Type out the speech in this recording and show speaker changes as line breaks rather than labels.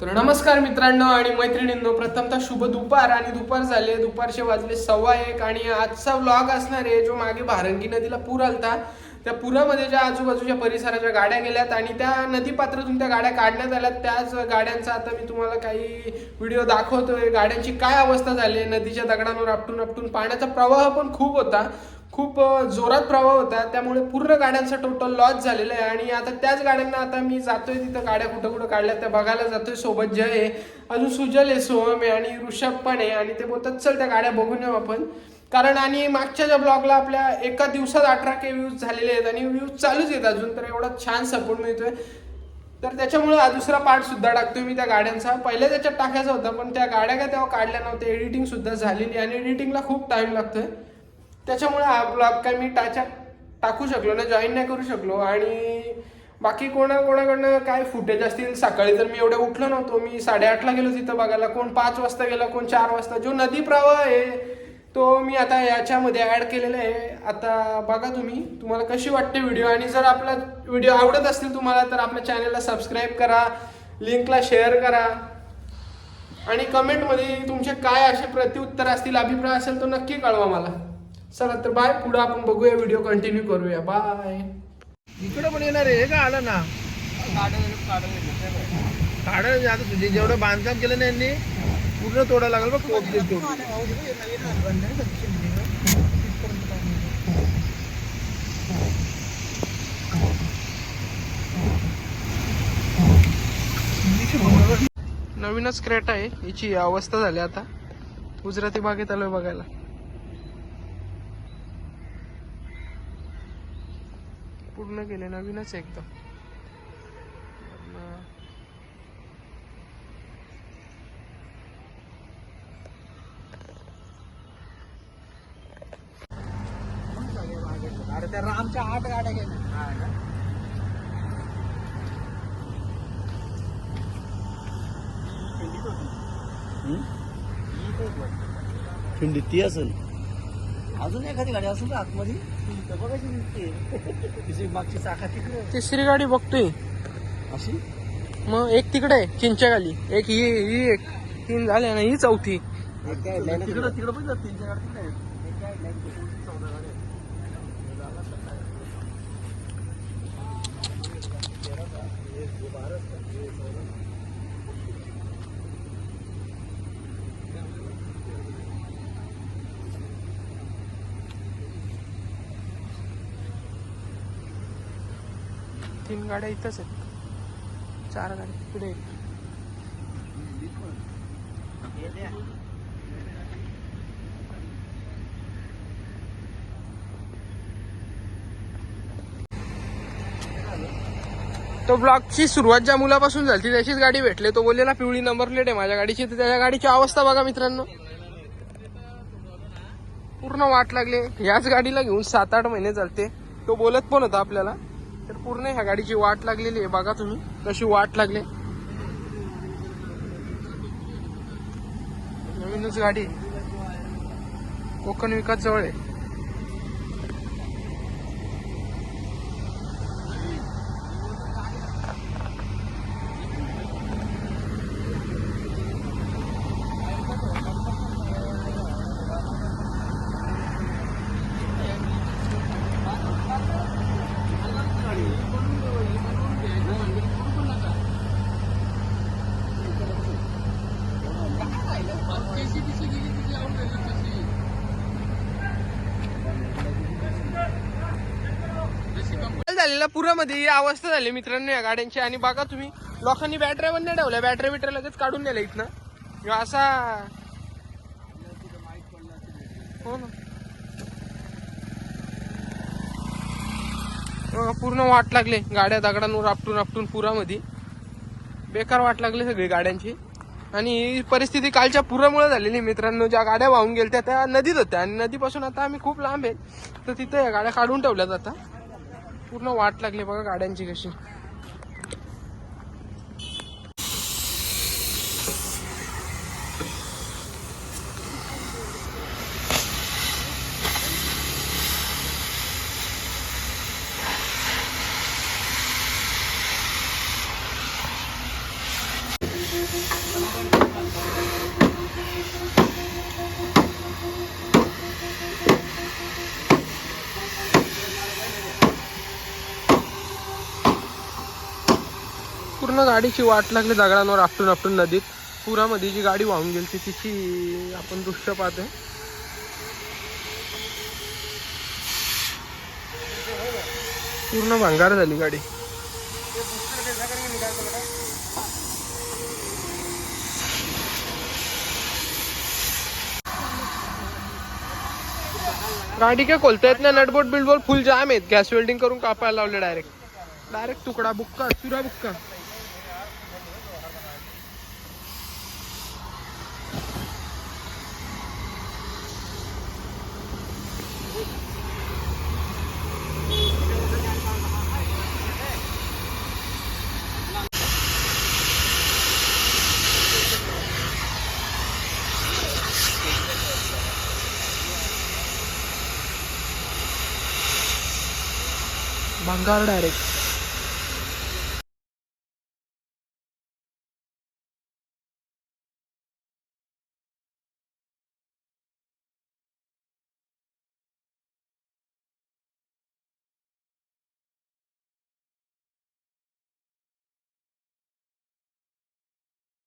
तर नमस्कार मित्रांनो आणि मैत्रिणींनो प्रथमतः शुभ दुपार आणि दुपार झाले. दुपारचे वाजले सव्वा एक आणि आजचा व्लॉग असणार आहे जो मागे भारंगी नदीला पूर आलता. त्या पुरामध्ये ज्या आजूबाजूच्या परिसराच्या गाड्या गेल्यात आणि त्या नदीपात्रातून त्या गाड्या काढण्यात आल्यात. त्याच गाड्यांचा आता मी तुम्हाला काही व्हिडिओ दाखवतोय. गाड्यांची काय अवस्था झाली आहे? नदीच्या दगडांवर आपटून आपटून पाण्याचा प्रवाह पण खूप होता. खूप जोरात प्रवाह होता त्यामुळे पूर्ण गाड्यांचा टोटल लॉस झालेला आहे. आणि आता त्याच गाड्यांना आता मी जातोय तिथं गाड्या कुठं कुठं काढल्या त्या बघायला जातोय. सोबत जय आहे अजून सुजल आहे सोहम आहे आणि ऋषभ पण आहे. आणि ते बोलतात चल त्या गाड्या बघून येऊ आपण. कारण आणि मागच्या ज्या ब्लॉगला आपल्या एका दिवसात अठरा के व्ह्यूज झालेले आहेत आणि व्ह्यूज चालूच आहेत अजून तर एवढा छान सपोर्ट मिळतोय. तर त्याच्यामुळे हा दुसरा पार्ट सुद्धा टाकतोय मी त्या गाड्यांचा. पहिल्या त्याच्यात टाकायचा होता पण त्या गाड्या काय तेव्हा काढल्या नव्हत्या. एडिटिंग सुद्धा झालेली आणि एडिटिंगला खूप टाइम लागतोय. त्याच्यामुळे हा ब्लॉग काय मी टाच्या टाकू शकलो ना जॉईन नाही करू शकलो. आणि बाकी कोणा कोणाकडनं काय फुटेज असतील सकाळी तर मी एवढं उठलो नव्हतो. मी साडेआठला गेलो तिथं बघायला. कोण पाच वाजता गेला कोण चार वाजता. जो नदी प्रवाह आहे तो मी आता याच्यामध्ये ॲड केलेला आहे. आता बघा तुम्ही तुम्हाला कशी वाटते व्हिडिओ आणि जर आपला व्हिडिओ आवडत असतील तुम्हाला तर आपल्या चॅनलला सबस्क्राईब करा. लिंकला शेअर करा. आणि कमेंटमध्ये तुमचे काय असे प्रत्युत्तर असतील अभिप्राय असेल तो नक्की कळवा मला. चला तर बाय पुढे आपण बघूया व्हिडिओ कंटिन्यू करूया. बाय
इकडं पण येणार आहे? का आलं ना? काढ आता तुझे जेवढं बांधकाम केलं ना यांनी पूर्ण तोडा लागल बघ कोप देतो
नवीनच क्रेट आहे याची अवस्था झाली आता. गुजराती बागेत आलोय बघायला. पूर्ण गेले नवीनच एकदम.
अरे त्या रामच्या आठ गाड्या गेल्या.
खिंडी ती असेल.
अजून एखादी गाडी असेल का आतमध्ये?
तिसरी गाडी बघतोय.
अशी?
मग एक तिकडे आहे चिंच्या खाली एक ही ही एक. तीन झाल्या ना ही चौथी.
तिकडं तिकडं पण तीन चार गाडी
तीन गाड्या इथंच आहेत. चार गाड्या तिकडे आहेत. तो ब्लॉकची सुरुवात ज्या मुलापासून झाली त्याचीच गाडी भेटली. तो बोललेला पिवळी नंबर प्लेट आहे माझ्या गाडीची. तर त्याच्या गाडीची अवस्था बघा मित्रांनो. पूर्ण वाट लागले. याच गाडीला घेऊन सात आठ महिने चालते. तो बोलत पण होता आपल्याला. तर पूर्ण ह्या गाडीची वाट लागलेली आहे. बघा तुम्ही कशी वाट लागले. नवीनच गाडी. कोकण विकास जवळ आहे. झालेला पुरामध्ये ही अवस्था झाली मित्रांनो या गाड्यांची. आणि बघा तुम्ही लोकांनी बॅटऱ्या पण नाही ठेवल्या. बॅटऱ्या बिटऱ्या लगेच काढून दिल्या इथनं. असा हो ना. हो, पूर्ण वाट लागले. गाड्या दगडांवर आपटून आपटून पुरामध्ये. बेकार वाट लागली सगळी गाड्यांची. आणि ही परिस्थिती कालच्या पुरामुळे झालेली मित्रांनो. ज्या गाड्या वाहून गेल्या त्या नदीत होत्या. आणि नदीपासून आता आम्ही खूप लांब आहेत तर तिथे या गाड्या काढून ठेवल्या जातात पूर्ण वाट लागली बघा गाड्यांची कशी. पूर्ण गाडीची वाट लागली दगडांवर आपटून आपटून नदीत. पुरामध्ये जी गाडी वाहून गेली तिची आपण दृश्य पाहतोय. पूर्ण भांगार झाली गाडी. गाडी काय खोलता येत नाही नटबोट बिल्डबोट फुल जाम आहेत. गॅस वेल्डिंग करून कापायला लावले डायरेक्ट डायरेक्ट तुकडा बुक्का चुरा बुक्का. भंगार डायरेक्ट